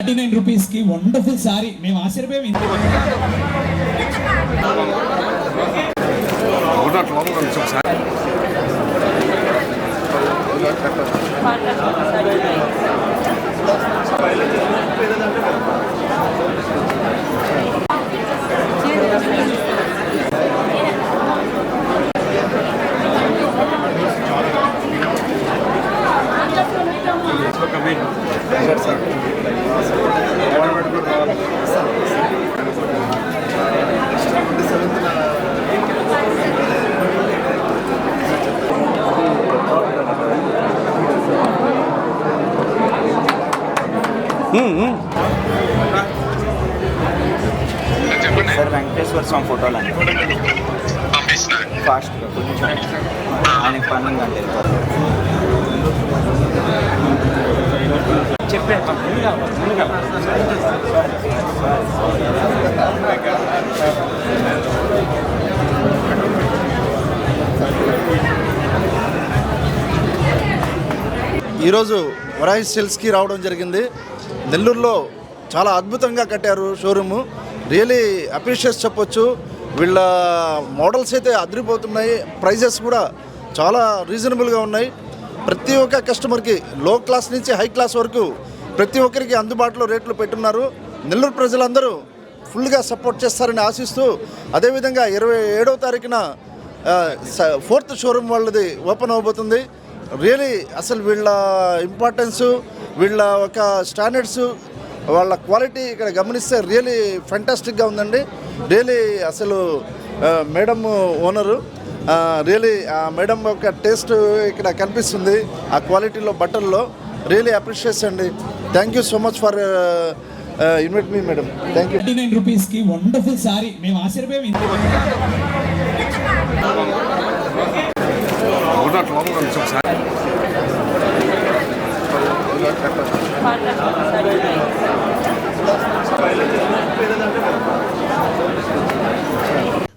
Thirty nine రూపీస్కి wonderful sorry మేము ఆశ్చర్యపోయాం ఇంత సార్ సార్ వెంకటేశ్వర స్వామి ఫోటోలు అండి. ఫాస్ట్గా కొంచెం. ఆయనకి పని ఉందంటే ఈరోజు వరాయి సిల్స్కి రావడం జరిగింది. నెల్లూరులో చాలా అద్భుతంగా కట్టారు షోరూము. రియలీ అప్రిషియేట్ చెప్పొచ్చు. వీళ్ళ మోడల్స్ అయితే అదిరిపోతున్నాయి. ప్రైజెస్ కూడా చాలా రీజనబుల్గా ఉన్నాయి. ప్రతి ఒక్క కస్టమర్కి లో క్లాస్ నుంచి హై క్లాస్ వరకు ప్రతి ఒక్కరికి అందుబాటులో రేట్లు పెట్టున్నారు. నెల్లూరు ప్రజలందరూ ఫుల్గా సపోర్ట్ చేస్తారని ఆశిస్తూ అదేవిధంగా ఇరవై ఏడవ తారీఖున స- ఫోర్త్ షోరూమ్ వాళ్ళది ఓపెన్ అవబోతుంది. రియలీ అసలు వీళ్ళ ఇంపార్టెన్సు వీళ్ళ ఒక స్టాండర్డ్స్ వాళ్ళ క్వాలిటీ ఇక్కడ గమనిస్తే రియలీ ఫెంటాస్టిక్గా ఉందండి. రియలీ అసలు మేడం ఓనరు రియలీ ఆ మేడం యొక్క టేస్ట్ ఇక్కడ కనిపిస్తుంది ఆ క్వాలిటీలో బట్టల్లో రియలీ అప్రిషియేట్స్ అండి thank you so much for invite me madam thank you nine రూపీస్కి వండర్ఫుల్ సారీ మేము ఆశ్చర్యపోయాం